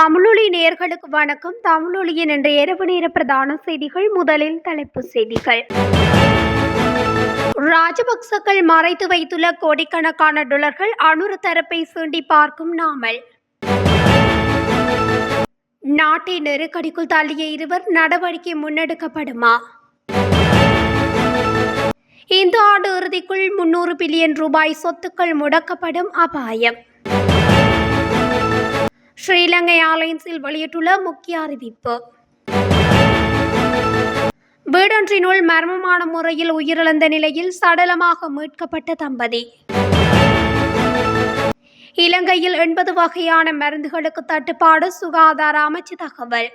தமிழொலி நேர்களுக்கு வணக்கம். தமிழொலியின் இன்றைய இரவு நேர பிரதான செய்திகள் முதலில் தலைப்பு செய்திகள். ராஜபக்சக்கள் மறைத்து வைத்துள்ள கோடிக்கணக்கான டொலர்கள் அணுறு தரப்பை சீண்டி பார்க்கும் நாமல். நாட்டை நெருக்கடிக்குள் தள்ளிய இருவர் நடவடிக்கை முன்னெடுக்கப்படுமா? இந்த ஆண்டு இறுதிக்குள் முன்னூறு பில்லியன் ரூபாய் சொத்துக்கள் முடக்கப்படும் அபாயம். ஸ்ரீலங்கை ஏர்லைன்ஸில் வெளியிட்டுள்ள முக்கிய அறிவிப்பு. வீடொன்றினுள் மர்மமான முறையில் உயிரிழந்த நிலையில் சடலமாக மீட்கப்பட்ட தம்பதி. இலங்கையில் எண்பது வகையான மருந்துகளுக்கு தட்டுப்பாடு சுகாதார அமைச்சு தகவல்.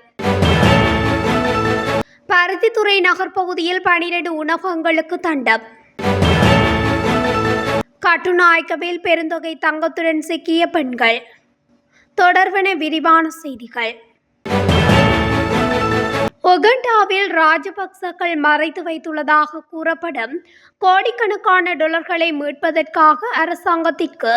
பருத்தித்துறை நகர்ப்பகுதியில் பனிரெண்டு உணவகங்களுக்கு தண்டம். கட்டுநாயக்கவில் பெருந்தொகை தங்கத்துடன் சிக்கிய பெண்கள். தொடர்வன விரிவான செய்திகள். ஒகண்டாவில் ராஜபக்சக்கள் மறைத்து வைத்துள்ளதாக கூறப்படும் கோடிக்கணக்கான டொலர்களை மீட்பதற்காக அரசாங்கத்திற்கு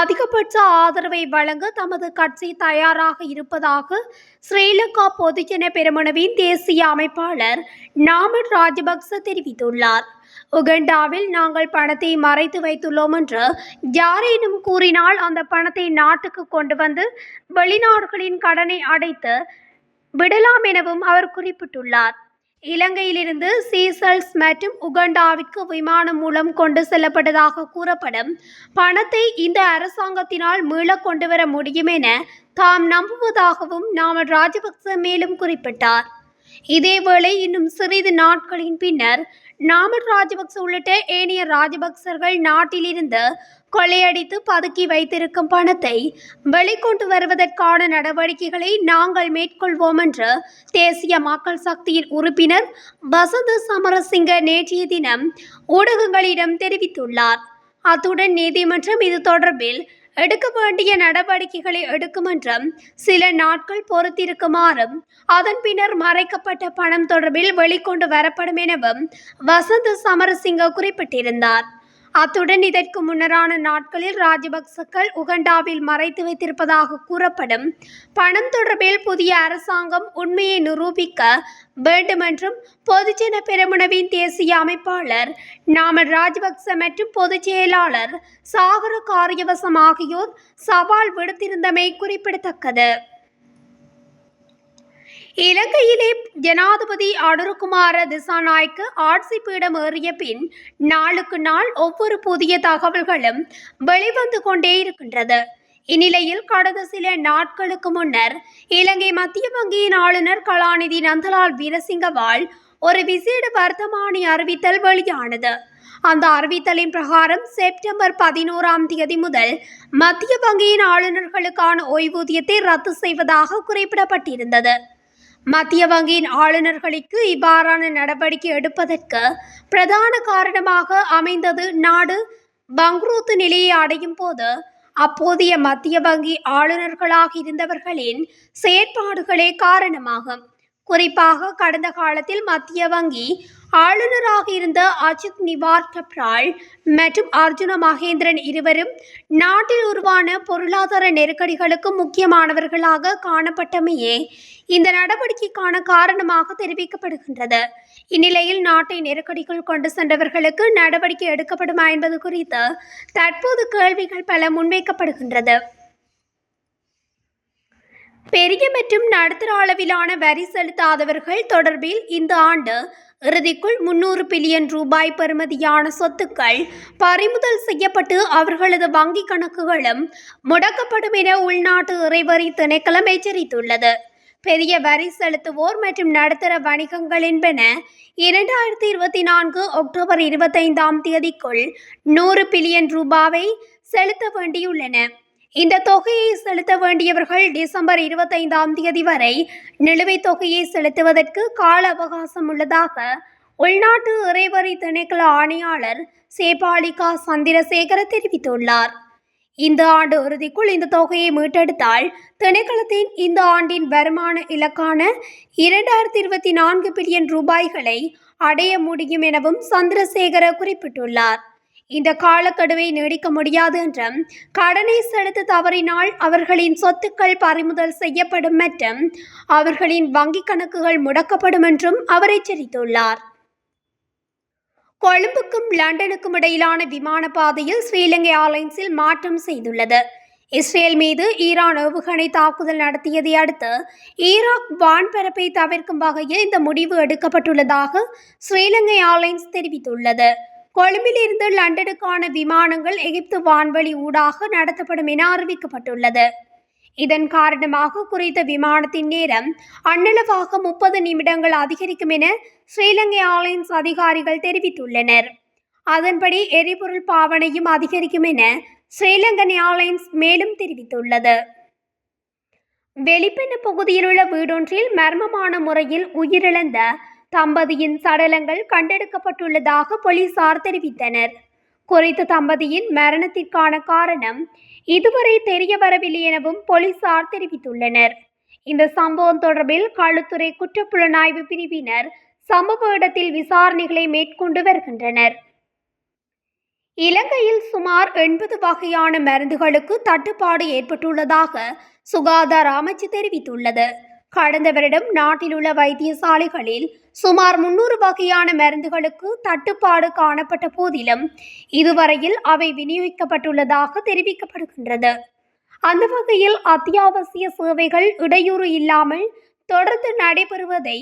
அதிகபட்ச ஆதரவை வழங்க தமது கட்சி தயாராக இருப்பதாக ஸ்ரீலங்கா பொதுஜன பெருமனவின் தேசிய அமைப்பாளர் நாமல் ராஜபக்ச தெரிவித்துள்ளார். உகண்டாவில் நாங்கள் பணத்தை மறைத்து வைத்துள்ளோம் என்று யாரேனும் கூறினால் அந்த பணத்தை நாட்டுக்கு கொண்டு வந்து வெளிநாடுகளின் கடனை அடைத்து விடலாம் எனவும் அவர் குறிப்பிட்டுள்ளார். இலங்கையிலிருந்து சீசல்ஸ் மற்றும் உகண்டாவிற்கு விமானம் மூலம் கொண்டு செல்லப்பட்டதாக கூறப்படும் பணத்தை இந்த அரசாங்கத்தினால் மீளக் கொண்டு வர முடியும் என தாம் நம்புவதாகவும் நாம ராஜபக்ச மேலும் குறிப்பிட்டார். இதேவேளை இன்னும் சிறிது நாட்களின் பின்னர் நாமல் ராஜபக்ச உள்ளிட்ட ஏனைய ராஜபக்சர்கள் நாட்டிலிருந்து கொள்ளையடித்து பதுக்கி வைத்திருக்கும் பணத்தை வெளிக்கொண்டு வருவதற்கான நடவடிக்கைகளை நாங்கள் மேற்கொள்வோம் என்று தேசிய மக்கள் சக்தியின் உறுப்பினர் வசந்த சமரசிங்க நேற்றைய தினம் ஊடகங்களிடம் தெரிவித்துள்ளார். அத்துடன் நீதிமன்றம் இது தொடர்பில் எடுக்க வேண்டிய நடவடிக்கைகளை எடுக்கும் என்றும் சில நாட்கள் பொறுத்திருக்குமாறும் அதன் பின்னர் மறைக்கப்பட்ட பணம் தொடர்பில் வெளிக்கொண்டு வரப்படும் எனவும் வசந்த் சமரசிங்க குறிப்பிட்டிருந்தார். அத்துடன் இதற்கு முன்னரான நாட்களில் ராஜபக்சக்கள் உகண்டாவில் மறைத்து வைத்திருப்பதாக கூறப்படும். பணம் தொடர்பில் புதிய அரசாங்கம் உண்மையை நிரூபிக்க வேண்டுமென்றும் பொதுஜன பெருமுனவின் தேசிய அமைப்பாளர் நாமல் ராஜபக்ச மற்றும் பொதுச் செயலாளர் சாகர காரியவசம் ஆகியோர் சவால் விடுத்திருந்தமை குறிப்பிடத்தக்கது. இலங்கையிலே ஜனாதிபதி அனுருகுமார திசாநாய்க்கு ஆட்சி பீடம் ஏறிய பின் நாளுக்கு நாள் ஒவ்வொரு புதிய தகவல்களும் வெளிவந்து கொண்டே இருக்கின்றது. இந்நிலையில் கடந்த சில நாட்களுக்கு முன்னர் இலங்கை மத்திய வங்கியின் ஆளுநர் கலாநிதி நந்தலால் வீரசிங்கவால் ஒரு விசேட வர்த்தமானி அறிவித்தல் வெளியானது. அந்த அறிவித்தலின் பிரகாரம் செப்டம்பர் பதினோராம் தேதி முதல் மத்திய வங்கியின் ஆளுநர்களுக்கான ஓய்வூதியத்தை ரத்து செய்வதாக குறிப்பிடப்பட்டிருந்தது. மத்திய வங்கியின் ஆளுநர்களுக்கு இவ்வாறான நடவடிக்கை எடுப்பதற்கு பிரதான காரணமாக அமைந்தது நாடு. பங்க்ரூத்து நிலையை அடையும் போது அப்போதைய மத்திய வங்கி ஆளுநர்களாக இருந்தவர்களின் செயற்பாடுகளே காரணமாகும். குறிப்பாக கடந்த காலத்தில் மத்திய வங்கி ஆளுநராக இருந்த அஜித் நிவார் டப்ரால் மற்றும் அர்ஜுன மகேந்திரன் இருவரும் நாட்டில் உருவான பொருளாதார நெருக்கடிகளுக்கு முக்கியமானவர்களாக காணப்பட்டமையே இந்த நடவடிக்கைக்கான காரணமாக தெரிவிக்கப்படுகின்றது. இந்நிலையில் நாட்டை நெருக்கடிக்குள் கொண்டு சென்றவர்களுக்கு நடவடிக்கை எடுக்கப்படுமா என்பது குறித்து தற்போது கேள்விகள் பல முன்வைக்கப்படுகின்றது. பெரிய மற்றும் நடுத்தர அளவிலான வரி செலுத்தாதவர்கள் தொடர்பில் இந்த ஆண்டு இறுதிக்குள் முன்னூறு பில்லியன் ரூபாய் பெறுமதியான சொத்துக்கள் பறிமுதல் செய்யப்பட்டு அவர்களது வங்கி கணக்குகளும் முடக்கப்படும் என உள்நாட்டு இறைவரி திணைக்களம் எச்சரித்துள்ளது. பெரிய வரி செலுத்துவோர் மற்றும் நடுத்தர வணிகங்கள் என்பன இரண்டாயிரத்தி இருபத்தி நான்கு அக்டோபர் இருபத்தைந்தாம் தேதிக்குள் நூறு பில்லியன் ரூபாவை செலுத்த வேண்டியுள்ளன. இந்த தொகையை செலுத்த வேண்டியவர்கள் டிசம்பர் இருபத்தைந்தாம் தேதி வரை நிலுவைத் தொகையை செலுத்துவதற்கு கால அவகாசம் உள்ளதாக உள்நாட்டு இறைவரி திணைக்கள ஆணையாளர் சேபாலிகா சந்திரசேகர தெரிவித்துள்ளார். இந்த ஆண்டு இறுதிக்குள் இந்த தொகையை மீட்டெடுத்தால் திணைக்களத்தின் இந்த ஆண்டின் வருமான இலக்கான இரண்டாயிரத்தி இருபத்தி நான்கு பில்லியன் ரூபாய்களை அடைய முடியும் எனவும் சந்திரசேகர குறிப்பிட்டுள்ளார். இந்த காலக்கெடுவை நீடிக்க முடியாது என்றும் கடனை செலுத்த தவறினால் அவர்களின் சொத்துக்கள் பறிமுதல் செய்யப்படும் மற்றும் அவர்களின் வங்கிக் கணக்குகள் முடக்கப்படும் என்றும் அவர் எச்சரித்துள்ளார். கொழும்புக்கும் லண்டனுக்கும் இடையிலான விமான பாதையில் ஸ்ரீலங்கை ஏர்லைன்ஸில் மாற்றம் செய்துள்ளது. இஸ்ரேல் மீது ஈரான் ஏவுகணை தாக்குதல் நடத்தியதை அடுத்து ஈராக் வான்பரப்பை தவிர்க்கும் வகையில் இந்த முடிவு எடுக்கப்பட்டுள்ளதாக ஸ்ரீலங்கை ஏர்லைன்ஸ் தெரிவித்துள்ளது. கொழும்பிலிருந்து லண்டனுக்கான விமானங்கள் எகிப்து வான்வழி ஊடாக நடத்தப்படும் என அறிவிக்கப்பட்டுள்ளது. இதன் காரணமாக குறித்த விமானத்தின் நேரம் அன்னளவாக முப்பது நிமிடங்கள் அதிகரிக்கும் என ஸ்ரீலங்கை ஏர்லைன்ஸ் அதிகாரிகள் தெரிவித்துள்ளனர். அதன்படி எரிபொருள் பாவனையும் அதிகரிக்கும் என ஸ்ரீலங்கன் ஏர்லைன்ஸ் மேலும் தெரிவித்துள்ளது. வெளிப்பெண்ண பகுதியில் உள்ள வீடொன்றில் மர்மமான முறையில் உயிரிழந்த தம்பதியின் சடலங்கள் கண்டெடுக்கப்பட்டுள்ளதாக போலீசார் தெரிவித்தனர். குறித்த தம்பதியின் மரணத்திற்கான காரணம் இதுவரை தெரிய வரவில்லை எனவும் போலீசார் தெரிவித்துள்ளனர். இந்த சம்பவம் தொடர்பில் களுத்துறை குற்றப்புலனாய்வு பிரிவினர் சமூக இடத்தில் விசாரணைகளை மேற்கொண்டு வருகின்றனர். இலங்கையில் சுமார் எண்பது வகையான மருந்துகளுக்கு தட்டுப்பாடு ஏற்பட்டுள்ளதாக சுகாதார அமைச்சு தெரிவித்துள்ளது. கடந்த வருடம் நாட்டில் உள்ள வைத்தியசாலைகளில் சுமார் முன்னூறு வகையான மருந்துகளுக்கு தட்டுப்பாடு காணப்பட்ட போதிலும் இதுவரையில் அவை விநியோகிக்கப்பட்டுள்ளதாக தெரிவிக்கப்படுகின்றது. அந்த வகையில் அத்தியாவசிய சேவைகள் இடையூறு இல்லாமல் தொடர்ந்து நடைபெறுவதை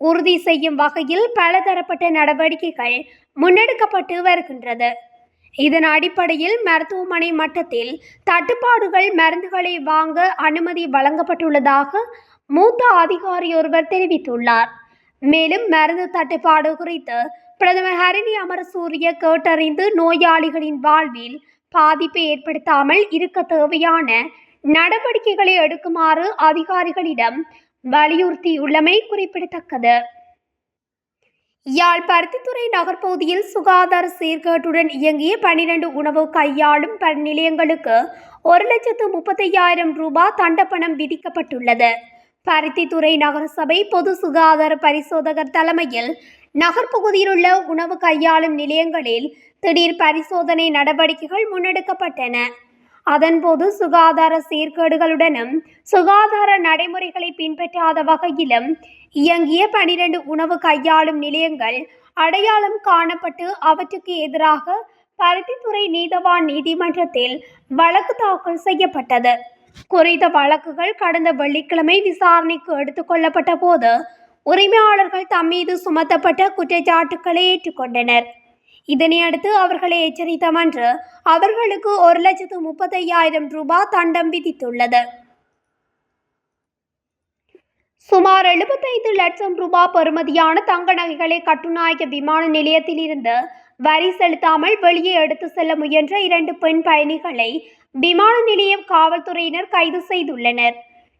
உறுதி செய்யும் வகையில் பலதரப்பட்ட நடவடிக்கைகள் முன்னெடுக்கப்பட்டு வருகின்றது. இதன் அடிப்படையில் மருத்துவமனை மட்டத்தில் தட்டுப்பாடுகள் மருந்துகளை வாங்க அனுமதி வழங்கப்பட்டுள்ளதாக மூத்த அதிகாரி ஒருவர் தெரிவித்துள்ளார். மேலும் மருந்து தட்டுப்பாடு குறித்து பிரதமர் ஹரிணி அமரசூரிய கேட்டறிந்து நோயாளிகளின் வாழ்வில் பாதிப்பை ஏற்படுத்தாமல் இருக்க தேவையான நடவடிக்கைகளை எடுக்குமாறு அதிகாரிகளிடம் வலியுறுத்தியுள்ளமை குறிப்பிடத்தக்கது. யாழ் பருத்தித்துறை நகர்ப்பகுதியில் சுகாதார சீர்கேட்டுடன் இயங்கிய பனிரெண்டு உணவு கையாளும் ப- நிலையங்களுக்கு ஒரு லட்சத்து முப்பத்தையாயிரம் ரூபாய் தண்டப்பணம் விதிக்கப்பட்டுள்ளது. பருத்தித்துறை நகரசபை பொது சுகாதார பரிசோதகர் தலைமையில் நகர்ப்பகுதியில் உள்ள உணவு கையாளும் நிலையங்களில் திடீர் பரிசோதனை நடவடிக்கைகள் முன்னெடுக்கப்பட்டன. அதன்போது சுகாதார சீர்கேடுகளுடனும் சுகாதார நடைமுறைகளை பின்பற்றாத வகையிலும் இயங்கிய பனிரெண்டு உணவு கையாளும் நிலையங்கள் அடையாளம் காணப்பட்டு அவற்றுக்கு எதிராக பருத்தித்துறை நீதவான் நீதிமன்றத்தில் வழக்கு தாக்கல் செய்யப்பட்டது. குறித்த வழக்குகள் கடந்த வெள்ளிக்கிழமை விசாரணைக்கு எடுத்துக்கொள்ளப்பட்ட போது உரிமையாளர்கள் தம் மீது சுமத்தப்பட்ட குற்றச்சாட்டுக்களை ஏற்றுக்கொண்டனர். இதனையடுத்து அவர்களை எச்சரித்த மன்று அவர்களுக்கு ஒரு லட்சத்து முப்பத்தையாயிரம் ரூபாய் தண்டம் விதித்துள்ளது. சுமார் எழுபத்தைந்து லட்சம் ரூபாய் பெறுமதியான தங்க நகைகளை கட்டுநாயக விமான நிலையத்தில் இருந்து வரி செலுத்தாமல் வெளியே எடுத்து செல்ல முயன்ற இரண்டு பெண் பயணிகளை விமான நிலையம் காவல்துறையினர் கைது செய்துள்ளனர்.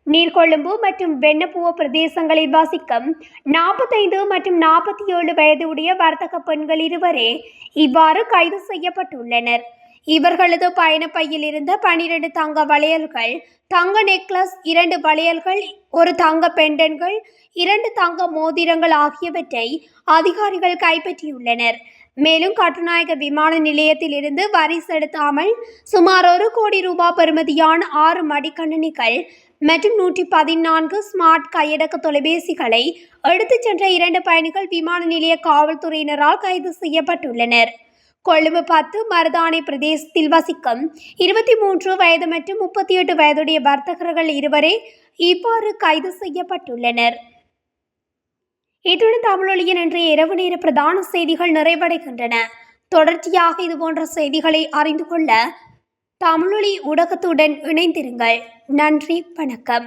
நீர்கொழும்பு மற்றும் வெண்ணப்புவ பிரதேசங்களில் வசிக்கும் நாற்பத்தைந்து மற்றும் நாற்பத்தி ஏழு வயதுடைய வர்த்தக பெண்கள் இருவரே இவ்வாறு கைது செய்யப்பட்டுள்ளனர். இவர்களது பயணப்பையில் இருந்த பனிரெண்டு தங்க வளையல்கள் தங்க நெக்லஸ் இரண்டு வளையல்கள் ஒரு தங்க பெண்டன்கள் இரண்டு தங்க மோதிரங்கள் ஆகியவற்றை அதிகாரிகள் கைப்பற்றியுள்ளனர். மேலும் கட்டுநாயக விமான நிலையத்தில் இருந்து வரி செலுத்தாமல் சுமார் ஒரு கோடி ரூபாய் பெறுமதியான ஆறு மடிக்கணினிகள் மற்றும் நூற்றி பதினான்கு ஸ்மார்ட் கையடக்க தொலைபேசிகளை எடுத்துச் சென்ற இரண்டு பயணிகள் விமான நிலைய காவல்துறையினரால் கைது செய்யப்பட்டுள்ளனர். கொழும்பு பத்து மருதானை பிரதேசத்தில் வசிக்கும் இருபத்தி மூன்று வயது மற்றும் முப்பத்தி எட்டு வயதுடைய வர்த்தகர்கள் இருவரே இவ்வாறு கைது செய்யப்பட்டுள்ளனர். இத்துடன் தமிழொலியின் இன்றைய இரவு நேர பிரதான செய்திகள் நிறைவடைகின்றன. தொடர்ச்சியாக இதுபோன்ற செய்திகளை அறிந்து கொள்ள தமிழொலி ஊடகத்துடன் இணைந்திருங்கள். நன்றி வணக்கம்.